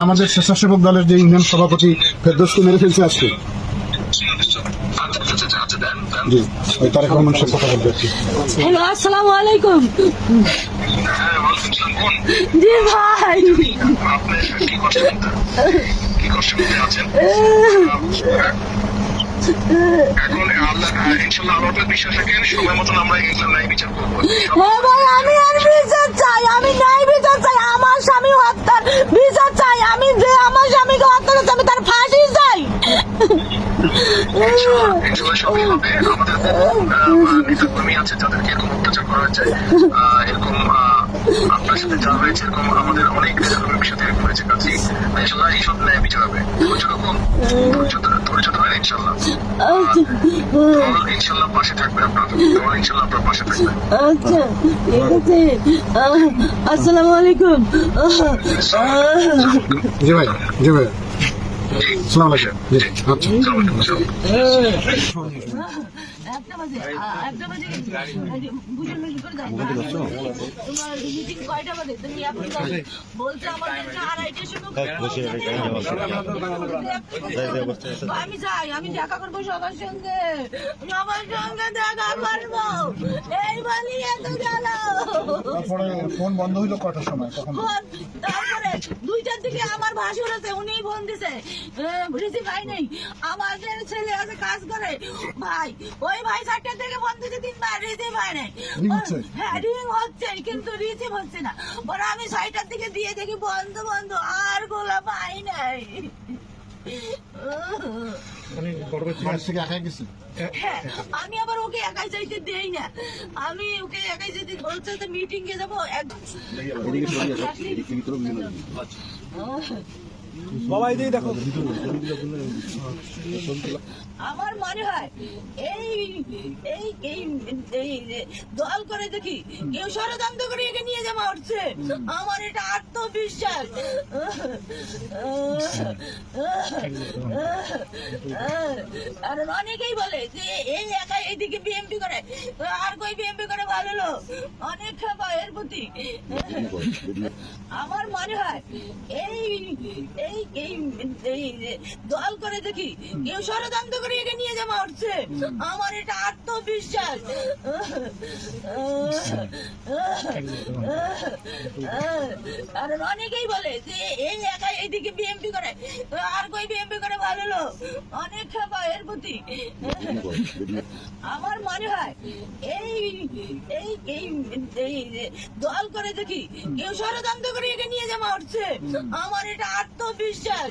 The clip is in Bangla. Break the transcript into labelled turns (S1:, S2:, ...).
S1: আমাদের স্বেচ্ছাসেবক দলের যে ইউনিয়ন সভাপতি ফেরদোসকে মেরে ফেলছে আজকে।
S2: হ্যাঁ আমি চাই, আমি বিচার চাই, আমার স্বামী হত্যার বিচার চাই আমি যে আমার স্বামীকে হত্যা করেছে আমি তার ফাঁসি চাই
S3: এরকম অত্যাচার করা হয়েছে আপনার সাথে অনেক সাথে এরকম হয়েছে কাজে পাশে থাকবে আপনার দল আপনার পাশে
S2: আচ্ছা ঠিক আছে আসসালামু আলাইকুম
S1: জি ভাই জি ভাই
S2: আমি যাই আমি দেখা করব সবার সঙ্গে সবার সঙ্গে দেখা করব এই বলি এত গেল।
S1: ফোন বন্ধ হইল কটার সময়? তখন
S2: দুইটার দিকে আমার ভাসুর আছে উনি ফোন দিছে। রিসিভ ভাই নেই। আমাদের ছেলে আছে কাজ করে। ভাই ওই ভাই চারটার থেকে ফোন দিছে তিনবার রিসিভ হয় নাই। হ্যাঁ রিং হচ্ছে কিন্তু রিসিভ হচ্ছে না। ওরা আমি ছয়টার দিকে দিয়ে দেখি বন্ধ বন্ধ আর গোলা পাই নাই। আমি আবার ওকে একাই যাইতে দেই না। আমি ওকে একাই যেতে বলছে মিটিং এ যাব একদম আমার মনে হয় এই এই এই দল করে দেখি কেউ ষড়যন্ত্র করে একে নিয়ে যাওয়া উঠছে। আমার এটা আত্মবিশ্বাস। আর অনেকেই বলে যে এই একাই এইদিকে বিএমপি করে। আর কই বিএমপি করে? ভালো লোক। অনেক খেপা এর প্রতি? আমার মনে হয় এই এই এই দল করে দেখি, কেউ ষড়যন্ত্র করে একে নিয়ে যাওয়া উঠছে। আমার এটা আত্মবিশ্বাস। অনেকেই বলে যে, এই একাই এইদিকে বিএমপি করে, আর কই বিএমপি করে ভালো লোক? অনেক খেপা এর প্রতি। আমার মনে হয় দল করে দেখি কেউ ষড়যন্ত্র করে একে নিয়ে যাওয়া হচ্ছে আমার এটা আত্মবিশ্বাস।